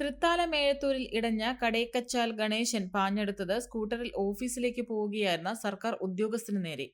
തൃത്താല മേഴത്തൂരിൽ ഇടഞ്ഞ കടേക്കച്ചാൽ ഗണേശൻ പാഞ്ഞെടുത്തത് സ്കൂട്ടറിൽ ഓഫീസിലേക്ക് പോവുകയായിരുന്ന സർക്കാർ ഉദ്യോഗസ്ഥന് നേരെ.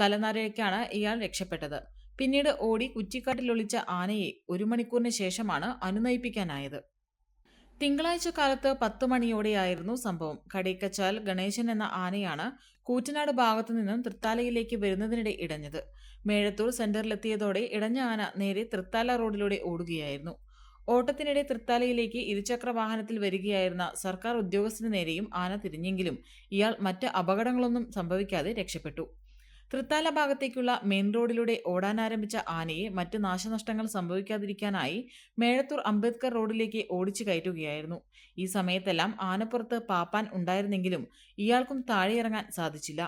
തലനാരിഴയ്ക്കാണ് ഇയാൾ രക്ഷപ്പെട്ടത്. പിന്നീട് ഓടി കുറ്റിക്കാട്ടിലൊളിച്ച ആനയെ ഒരു മണിക്കൂറിന് ശേഷമാണ് അനുനയിപ്പിക്കാനായത്. തിങ്കളാഴ്ച കാലത്ത് പത്ത് മണിയോടെയായിരുന്നു സംഭവം. കടേക്കച്ചാൽ ഗണേശൻ എന്ന ആനയാണ് കൂറ്റനാട് ഭാഗത്തു നിന്നും തൃത്താലയിലേക്ക് വരുന്നതിനിടെ ഇടഞ്ഞത്. മേഴത്തൂർ സെന്ററിലെത്തിയതോടെ ഇടഞ്ഞ ആന നേരെ തൃത്താല റോഡിലൂടെ ഓടുകയായിരുന്നു. ഓട്ടത്തിനിടെ തൃത്താലയിലേക്ക് ഇരുചക്ര വാഹനത്തിൽ വരികയായിരുന്ന സർക്കാർ ഉദ്യോഗസ്ഥന് നേരെയും ആന തിരിഞ്ഞെങ്കിലും ഇയാൾ മറ്റ് അപകടങ്ങളൊന്നും സംഭവിക്കാതെ രക്ഷപ്പെട്ടു. തൃത്താല ഭാഗത്തേക്കുള്ള മെയിൻ റോഡിലൂടെ ഓടാനാരംഭിച്ച ആനയെ മറ്റ് നാശനഷ്ടങ്ങൾ സംഭവിക്കാതിരിക്കാനായി മേഴത്തൂർ അംബേദ്കർ റോഡിലേക്ക് ഓടിച്ചു കയറ്റുകയായിരുന്നു. ഈ സമയത്തെല്ലാം ആനപ്പുറത്ത് പാപ്പാൻ ഉണ്ടായിരുന്നെങ്കിലും ഇയാൾക്കും താഴെയിറങ്ങാൻ സാധിച്ചില്ല.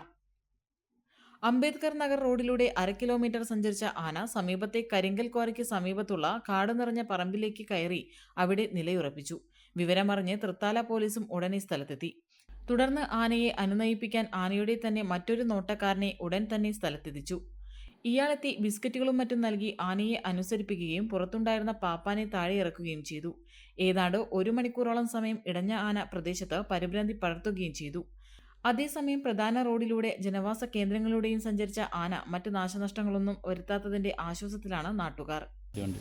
അംബേദ്കർ നഗർ റോഡിലൂടെ അര കിലോമീറ്റർ സഞ്ചരിച്ച ആന സമീപത്തെ കരിങ്കൽ ക്വാറിക്ക് സമീപത്തുള്ള കാട് നിറഞ്ഞ പറമ്പിലേക്ക് കയറി അവിടെ നിലയുറപ്പിച്ചു. വിവരമറിഞ്ഞ് തൃത്താല പോലീസും ഉടനെ സ്ഥലത്തെത്തി. തുടർന്ന് ആനയെ അനുനയിപ്പിക്കാൻ ആനയുടെ തന്നെ മറ്റൊരു നോട്ടക്കാരനെ ഉടൻ തന്നെ സ്ഥലത്തെത്തിച്ചു. ഇയാളെത്തി ബിസ്ക്കറ്റുകളും മറ്റും നൽകി ആനയെ അനുസരിപ്പിക്കുകയും പുറത്തുണ്ടായിരുന്ന പാപ്പാനെ താഴെ ഇറക്കുകയും ചെയ്തു. ഏതാണ്ട് ഒരു മണിക്കൂറോളം സമയം ഇടഞ്ഞ ആന പ്രദേശത്ത് പരിഭ്രാന്തി പടർത്തുകയും ചെയ്തു. അതേസമയം പ്രധാന റോഡിലൂടെ ജനവാസ കേന്ദ്രങ്ങളിലൂടെയും സഞ്ചരിച്ച ആന മറ്റ് നാശനഷ്ടങ്ങളൊന്നും വരുത്താത്തതിന്റെ ആശ്വാസത്തിലാണ് നാട്ടുകാർ. വണ്ടി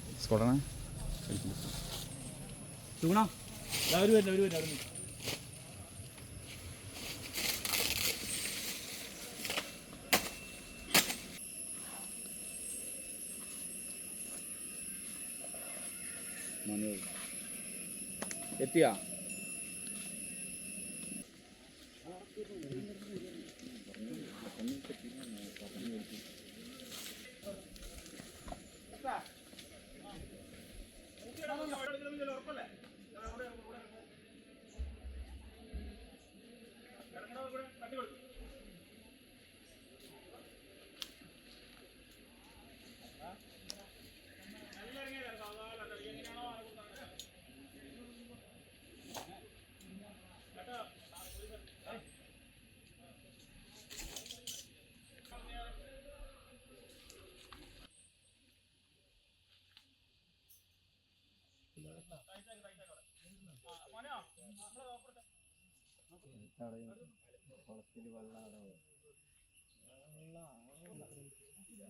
സ്കോഡാണ് തൂണ അവർ വരുന്നു അറിയില്ല വരുന്നു എത്തിയാ